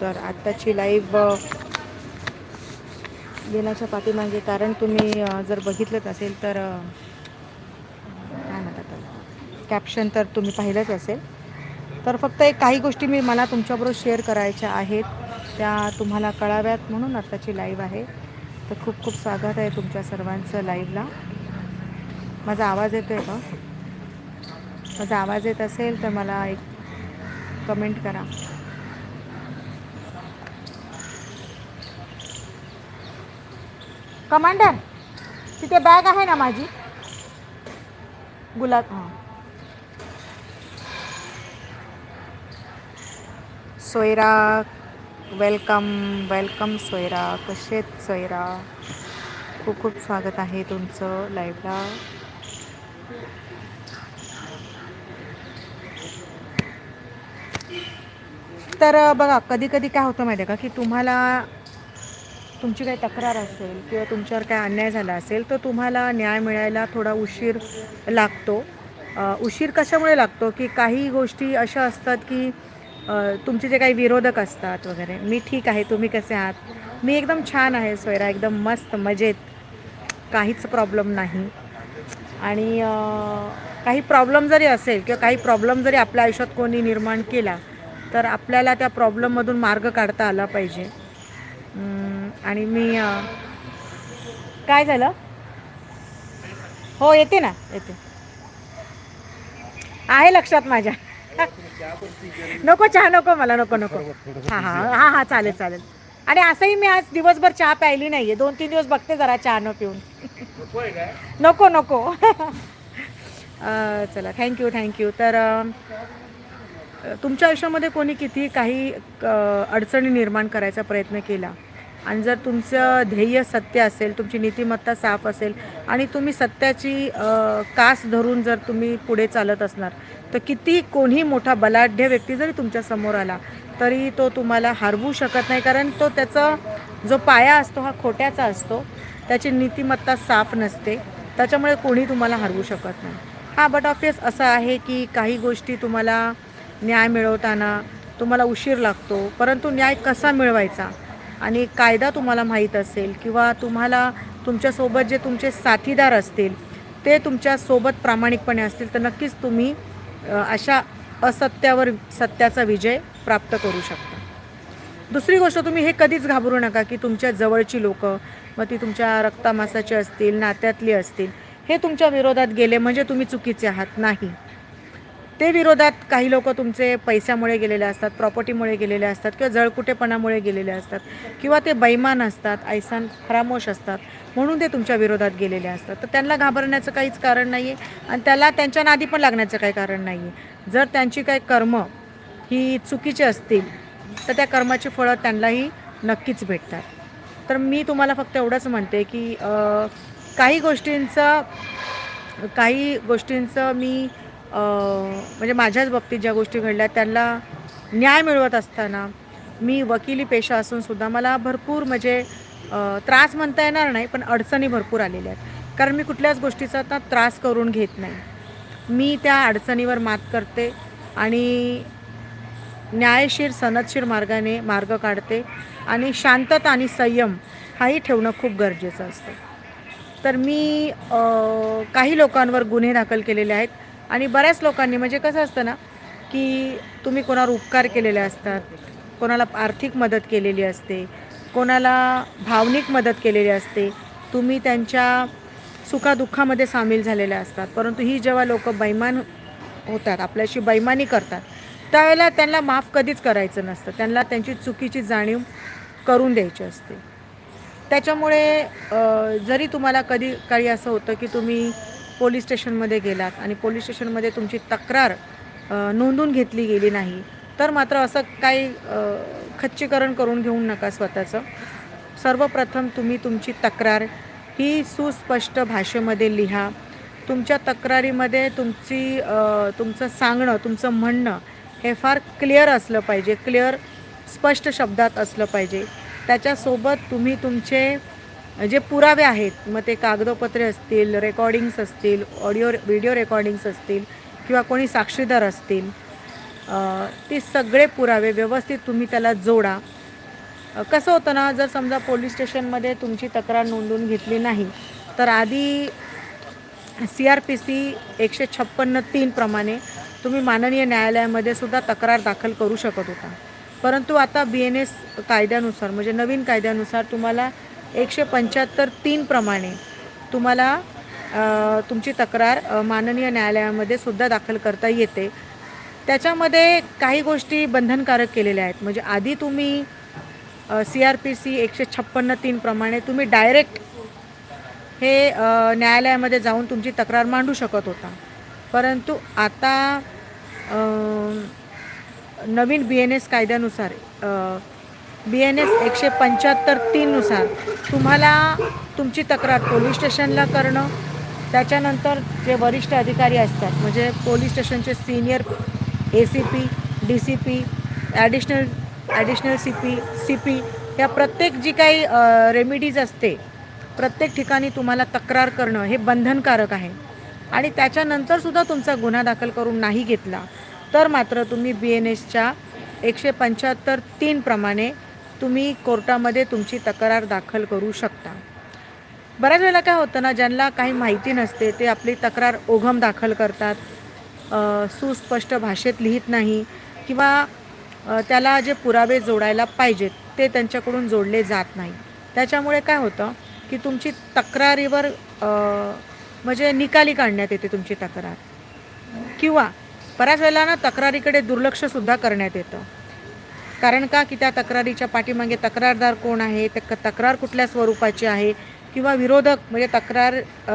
तर आत्ताची लाईव्ह देण्याच्या पाठीमागे कारण तुम्ही जर बघितलं असेल तर काय म्हणतात कॅप्शन तर तुम्ही पाहिलंच असेल. तर फक्त एक काही गोष्टी मी मला तुमच्याबरोबर शेअर करायच्या आहेत. त्या तुम्हाला कळाव्यात म्हणून आत्ताची लाईव्ह आहे. तर खूप खूप स्वागत आहे तुमच्या सर्वांचं लाईव्हला माझा आवाज येतो आहे का? माझा आवाज येत असेल तर मला एक कमेंट करा. कमांडर तिथे बॅग आहे ना माझी? गुलाब हां. सोयरा वेलकम वेलकम सोयरा. कशेत सोयरा? खूप खूप स्वागत आहे तुमचं लाईव्हला तर बघा कधी कधी काय होतं माहिती आहे का की तुम्हाला तुमची काही तक्रार असेल किंवा तुमच्यावर काय अन्याय झाला असेल तर तुम्हाला न्याय मिळायला थोडा उशीर लागतो. उशीर कशामुळे लागतो? की काही गोष्टी अशा असतात की तुमचे जे काही विरोधक असतात वगैरे मी ठीक आहे तुम्ही कसे आहात? मी एकदम छान आहे सोयरा एकदम मस्त मजेत काहीच प्रॉब्लेम नाही. आणि काही प्रॉब्लेम जरी असेल किंवा काही प्रॉब्लेम जरी आपल्या आयुष्यात कोणी निर्माण केला तर आपल्याला त्या प्रॉब्लेममधून मार्ग काढता आला पाहिजे. आणि मी काय झालं? हो येते ना येते. आहे लक्षात माझ्या. नको चहा नको मला नको नको. हां हां हां हां चालेल चालेल. आणि असंही मी आज दिवसभर चहा प्यायली नाही आहे दोन तीन दिवस बघते जरा चहा न पिऊन. नको नको. चला थँक्यू थँक्यू तर तुमच्या आयुष्यामध्ये कोणी किती काही अडचणी निर्माण करायचा प्रयत्न केला? आणि जर तुमचं ध्येय सत्य असेल तुमची नीतिमत्ता साफ असेल आणि तुम्ही सत्याची कास धरून जर तुम्ही पुढे चालत असणार तर किती कोणी मोठा बलाढ्य व्यक्ती जरी तुमच्यासमोर आला तरी तो तुम्हाला हरवू शकत नाही. कारण तो त्याचा जो पाया असतो हा खोट्याचा असतो. त्याची नीतिमत्ता साफ नसते. त्याच्यामुळे कोणी तुम्हाला हरवू शकत नाही. हां बट ऑफिस असं आहे की काही गोष्टी तुम्हाला न्याय मिळवताना तुम्हाला उशीर लागतो. परंतु न्याय कसा मिळवायचा? आणि कायदा तुम्हाला माहीत असेल किंवा तुम्हाला तुमच्यासोबत जे तुमचे साथीदार असतील ते तुमच्यासोबत प्रामाणिकपणे असतील तर नक्कीच तुम्ही अशा असत्यावर सत्याचा विजय प्राप्त करू शकता. दुसरी गोष्ट तुम्ही हे कधीच घाबरू नका की तुमच्या जवळची लोकं मग ती तुमच्या रक्तामासाची असतील नात्यातली असतील हे तुमच्या विरोधात गेले म्हणजे तुम्ही चुकीचे आहात नाही. ते विरोधात काही लोक तुमचे पैशामुळे गेलेले असतात प्रॉपर्टीमुळे गेलेले असतात किंवा जळकुटेपणामुळे गेलेले असतात किंवा ते बैमान असतात ऐसान फरामोश असतात म्हणून ते तुमच्या विरोधात गेलेले असतात. तर त्यांना घाबरण्याचं काहीच कारण नाही आहे आणि त्याला त्यांच्या नादी पण लागण्याचं काही कारण नाही आहे जर त्यांची काही कर्म ही चुकीची असतील तर त्या कर्माची फळं त्यांनाही नक्कीच भेटतात. तर मी तुम्हाला फक्त एवढंच म्हणते की काही गोष्टींचं काही गोष्टींचं मी म्हणजे माझ्याच बाबतीत ज्या गोष्टी घडल्या त्यांना न्याय मिळवत असताना मी वकिली पेशा असूनसुद्धा मला भरपूर म्हणजे त्रास म्हणता येणार नाही पण अडचणी भरपूर आलेल्या आहेत. कारण मी कुठल्याच गोष्टीचा आता त्रास करून घेत नाही. मी त्या अडचणीवर मात करते आणि न्यायशीर सनदशीर मार्गाने मार्ग काढते आणि शांतता आणि संयम हाही ठेवणं खूप गरजेचं असतं. तर मी काही लोकांवर गुन्हे दाखल केलेले आहेत. आणि बऱ्याच लोकांनी म्हणजे कसं असतं ना की तुम्ही कोणावर उपकार केलेले असतात कोणाला आर्थिक मदत केलेली असते कोणाला भावनिक मदत केलेली असते तुम्ही त्यांच्या सुखादुःखामध्ये सामील झालेल्या असतात. परंतु ही जेव्हा लोक बैमान होतात आपल्याशी बैमानी करतात त्यावेळेला त्यांना माफ कधीच करायचं नसतं. त्यांना त्यांची चुकीची जाणीव करून द्यायची असते. त्याच्यामुळे जरी तुम्हाला कधी काही असं होतं की तुम्ही पोलीस स्टेशनमध्ये गेलात आणि पोलीस स्टेशनमध्ये तुमची तक्रार नोंदून घेतली गेली नाही तर मात्र असं काही खच्चीकरण करून घेऊ नका स्वतःचं. सर्वप्रथम तुम्ही तुमची तक्रार ही सुस्पष्ट भाषेमध्ये लिहा. तुमच्या तक्रारीमध्ये तुमची तुमचं सांगणं तुमचं म्हणणं हे फार क्लिअर असलं पाहिजे क्लिअर स्पष्ट शब्दात असलं पाहिजे. त्याच्यासोबत तुम्ही तुमचे जे पुरावे आहेत मग ते कागदोपत्रे असतील रेकॉर्डिंग्स असतील ऑडिओ व्हिडिओ रेकॉर्डिंग्स असतील किंवा कोणी साक्षीदार असतील ते ती सगळे पुरावे व्यवस्थित तुम्ही त्याला जोडा. कसं होतं ना जर समजा पोलीस स्टेशनमध्ये तुमची तक्रार नोंदवून घेतली नाही तर आधी सी आर पी सी एकशे छप्पन्न तीन प्रमाणे तुम्ही माननीय न्यायालयामध्ये सुद्धा तक्रार दाखल करू शकत होता. परंतु आता बी एन एस कायद्यानुसार म्हणजे नवीन कायद्यानुसार तुम्हाला एकशे पंच्याहत्तर तीनप्रमाणे तुम्हाला तुमची तक्रार माननीय न्यायालयामध्ये सुद्धा दाखल करता येते. त्याच्यामध्ये काही गोष्टी बंधनकारक केलेल्या आहेत. म्हणजे आधी तुम्ही सी आर पी सी एकशे छप्पन्न तीनप्रमाणे तुम्ही डायरेक्ट हे न्यायालयामध्ये जाऊन तुमची तक्रार मांडू शकत होता. परंतु आता नवीन बी एन एस कायद्यानुसार बी एन एस एकशे पंच्याहत्तर तीननुसार तुम्हाला तुमची तक्रार पोलीस स्टेशनला करणं त्याच्यानंतर जे वरिष्ठ अधिकारी असतात म्हणजे पोलीस स्टेशनचे senior A C P D C P additional additional C P C P या प्रत्येक जी काही रेमिडीज असते प्रत्येक ठिकाणी तुम्हाला तक्रार करणं हे बंधनकारक आहे. आणि त्याच्यानंतरसुद्धा तुमचा गुन्हा दाखल करून नाही घेतला तर मात्र तुम्ही बी एन एसच्या एकशे पंच्याहत्तर तीनप्रमाणे तुम्ही कोर्टामध्ये तुमची तक्रार दाखल करू शकता. बऱ्याच वेळेला काय होतं ना ज्यांना काही माहिती नसते ते आपली तक्रार ओघम दाखल करतात. सुस्पष्ट भाषेत लिहित नाही किंवा त्याला जे पुरावे जोडायला पाहिजेत ते त्यांच्याकडून जोडले जात नाही. त्याच्यामुळे काय होतं की तुमची तक्रारीवर म्हणजे निकाली काढण्यात येते तुमची तक्रार. किंवा बऱ्याच वेळेला ना तक्रारीकडे दुर्लक्षसुद्धा करण्यात येतं. कारण का? की त्या तक्रारीच्या पाठीमागे तक्रारदार कोण आहे? ते क- तक्रार कुठल्या स्वरूपाची आहे? किंवा विरोधक म्हणजे तक्रार अ,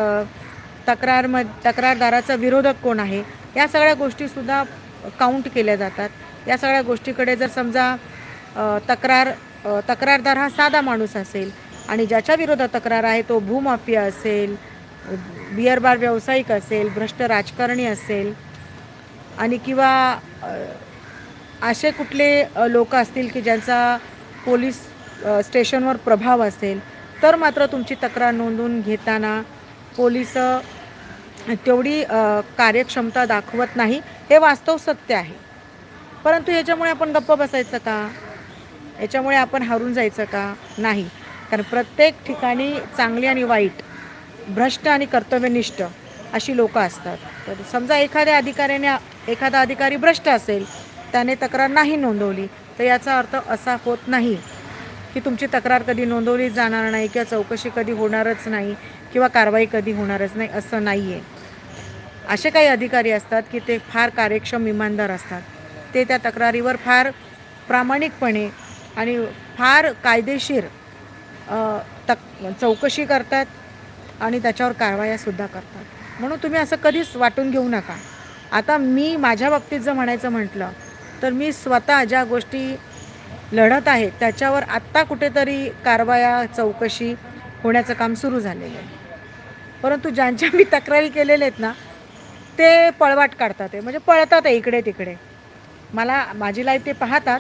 तक्रार म तक्रारदाराचा विरोधक कोण आहे? या सगळ्या गोष्टीसुद्धा काउंट केल्या जातात. या सगळ्या गोष्टीकडे जर समजा तक्रार तक्रारदार हा साधा माणूस असेल आणि ज्याच्या विरोधात तक्रार आहे तो भूमाफिया असेल बियरबार व्यावसायिक असेल भ्रष्ट राजकारणी असेल आणि किंवा असे कुठले लोक असतील की ज्यांचा पोलीस स्टेशनवर प्रभाव असेल तर मात्र तुमची तक्रार नोंदवून घेताना पोलीस तेवढी कार्यक्षमता दाखवत नाही हे वास्तव सत्य आहे. परंतु याच्यामुळे आपण गप्प बसायचं का? याच्यामुळे आपण हारून जायचं का? नाही. कारण प्रत्येक ठिकाणी चांगली आणि वाईट भ्रष्ट आणि कर्तव्यनिष्ठ अशी लोकं असतात. तर समजा एखाद्या अधिकाऱ्याने एखादा अधिकारी भ्रष्ट असेल त्याने तक्रार नाही नोंदवली. तर याचा अर्थ असा होत नाही की तुमची तक्रार कधी नोंदवली जाणार नाही किंवा चौकशी कधी होणारच नाही किंवा कारवाई कधी होणारच नाही असं नाही आहे असे काही अधिकारी असतात की ते फार कार्यक्षम इमानदार असतात. ते त्या तक्रारीवर फार प्रामाणिकपणे आणि फार कायदेशीर तक चौकशी करतात आणि त्याच्यावर कारवायासुद्धा करतात. म्हणून तुम्ही असं कधीच वाटून घेऊ नका. आता मी माझ्या बाबतीत जर म्हणायचं म्हटलं तर मी स्वतः ज्या गोष्टी लढत आहे त्याच्यावर आत्ता कुठेतरी कारवाया चौकशी होण्याचं काम सुरू झालेलं आहे. परंतु ज्यांच्या मी तक्रारी केलेल्या आहेत ना ते पळवाट काढतात आहे. म्हणजे पळतात आहे इकडे तिकडे. मला माझी लाईफ ते पाहतात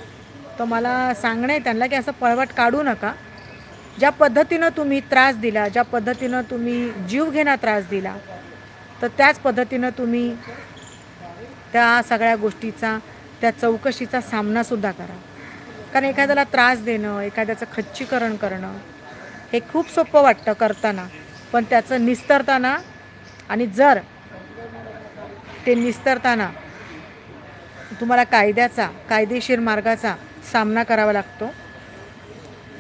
तर मला सांगणं आहे त्यांना की असं पळवाट काढू नका. ज्या पद्धतीनं तुम्ही त्रास दिला ज्या पद्धतीनं तुम्ही जीव घेणा त्रास दिला तर त्याच पद्धतीनं तुम्ही त्या सगळ्या गोष्टीचा त्या चौकशीचा सामनासुद्धा करा. कारण एखाद्याला त्रास देणं एखाद्याचं खच्चीकरण करणं हे खूप सोपं वाटतं करताना. पण त्याचं निस्तरताना आणि जर ते निस्तरताना तुम्हाला कायद्याचा कायदेशीर मार्गाचा सामना करावा लागतो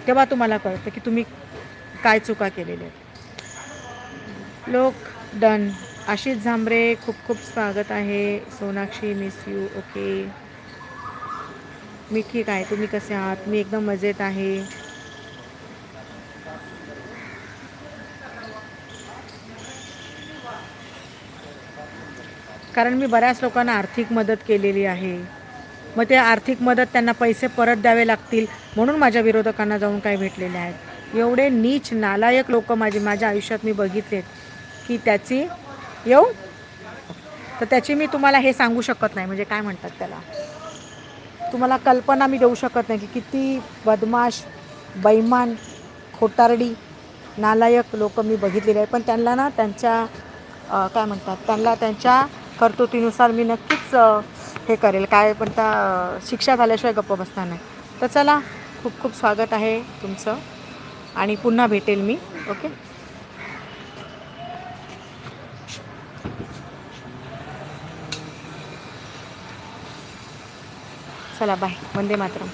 तेव्हा तुम्हाला कळतं की तुम्ही काय चुका केलेल्या आहेत. लोक डन. आशिष झांबरे खूप खूप स्वागत आहे. Sonakshi miss you. ओके. मी ठीक आहे तुम्ही कसे आहात? मी एकदम मजेत आहे. कारण मी बऱ्याच लोकांना आर्थिक मदत केलेली आहे. मग ते आर्थिक मदत त्यांना पैसे परत द्यावे लागतील म्हणून माझ्या विरोधकांना जाऊन काय भेटलेले आहेत. एवढे नीच नालायक लोक माझे माझ्या आयुष्यात मी बघितलेत की त्याची येऊ? तर त्याची मी तुम्हाला हे सांगू शकत नाही म्हणजे काय म्हणतात त्याला? तुम्हाला कल्पना मी देऊ शकत नाही की किती बदमाश बैमान खोटारडी नालायक लोक मी बघितलेले आहे पण त्यांना ना त्यांच्या काय म्हणतात त्यांना त्यांच्या कर्तुतीनुसार मी नक्कीच हे करेल. काय पण त्या शिक्षा झाल्याशिवाय गप्प बसणार नाही. तर चला खूप खूप स्वागत आहे तुमचं. आणि पुन्हा भेटेल मी okay? चला बाय वंदे मातरम